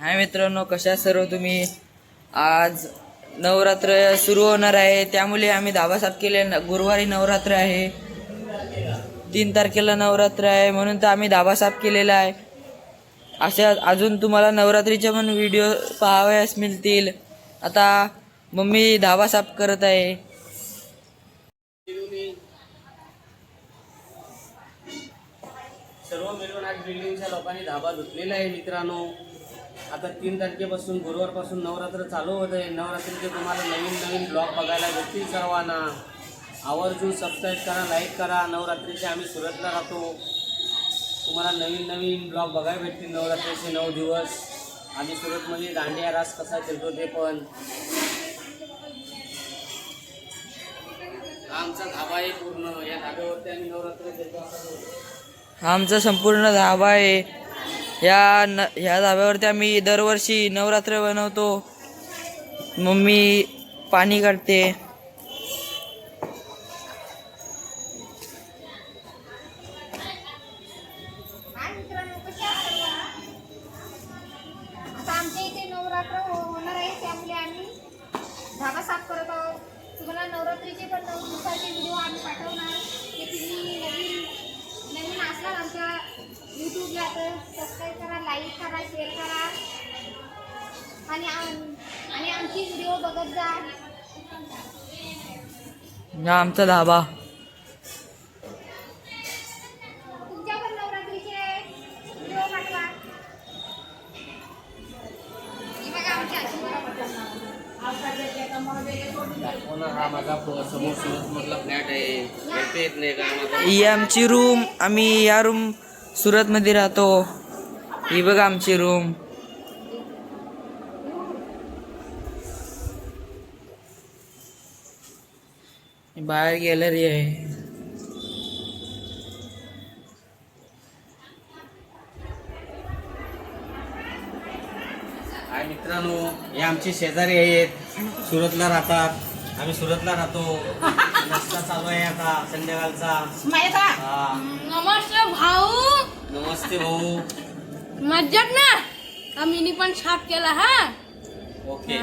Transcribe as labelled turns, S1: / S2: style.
S1: हाय मित्रांनो कशा सर्व तुम्ही? आज नवरात्र सुरू होणार आहे. त्यामुळे आम्ही धाबा साफ केले. न- गुरुवारी नवरात्र आहे. तीन तारखेला नवरात्र आहे. म्हणून तर आम्ही धाबा साफ केलेला आहे. अशा अजून तुम्हाला नवरात्रीचे पण व्हिडिओ पाहावयास मिळतील. आता मम्मी धाबा साफ करत आहे.
S2: सर्व मिळून आज बिल्डिंगच्या लोकांनी धाबा धुतलेला आहे मित्रांनो. आता तीन तारखेपासून गुरुवारपासून नवरात्र चालू होत आहे. नवरात्रीचे तुम्हाला नवीन नवीन ब्लॉग बघायला भेटतील सर्वांना. आवर्जून सबस्क्राईब करा लाईक करा. नवरात्रीचे आम्ही सुरतला राहतो. तुम्हाला नवीन नवीन ब्लॉग बघायला भेटतील नवरात्रीचे नऊ दिवस. आम्ही सुरतमध्ये दांडिया रास कसा खेळतो ते पण. आमचा धाबा आहे पूर्ण. या धाब्यावरती आम्ही नवरात्र खेळतो
S1: आमचा संपूर्ण धाबा आहे. ह्या न ह्या धाब्यावरती आम्ही दरवर्षी नवरात्र बनवतो. मम्मी पाणी काढते.
S3: हो, धाबा साफ करत आहोत. तुम्हाला नवरात्रीचे पण नऊ दिवसाचे व्हिडिओ आम्ही पाठवणार. ते तुम्ही नवीन नवीन असणार आमच्या यूट्यूबला तर सबस्क्राईब लाईक करा शेअर करा. आणि आणि आमची व्हिडिओ बघत जा.
S1: हा आमचा धाबा.
S3: तुमच्या पण नवरात्रीचे व्हिडिओ पाठवा. ही बघा आमची
S2: हा माझा समोर सुरत मधला फ्लॅट आहे. भेटते येत नाही का माझा
S1: ही आमची रूम आम्ही या रूम सुरतमध्ये राहतो. ही बघा आमची रूम बाहेर गॅलरी आहे.
S2: हाय मित्रांनो हे आमचे शेजारी आहेत. सुरतला राहतात. आम्ही सुरतला राहतो. नाश्ता चालू आहे आता संध्याकाळचा. हा.
S4: नमस्ते भाऊ.
S2: नमस्ते भाऊ.
S4: मज्जाक ना. आम्ही पण छाप केला हा.
S2: ओके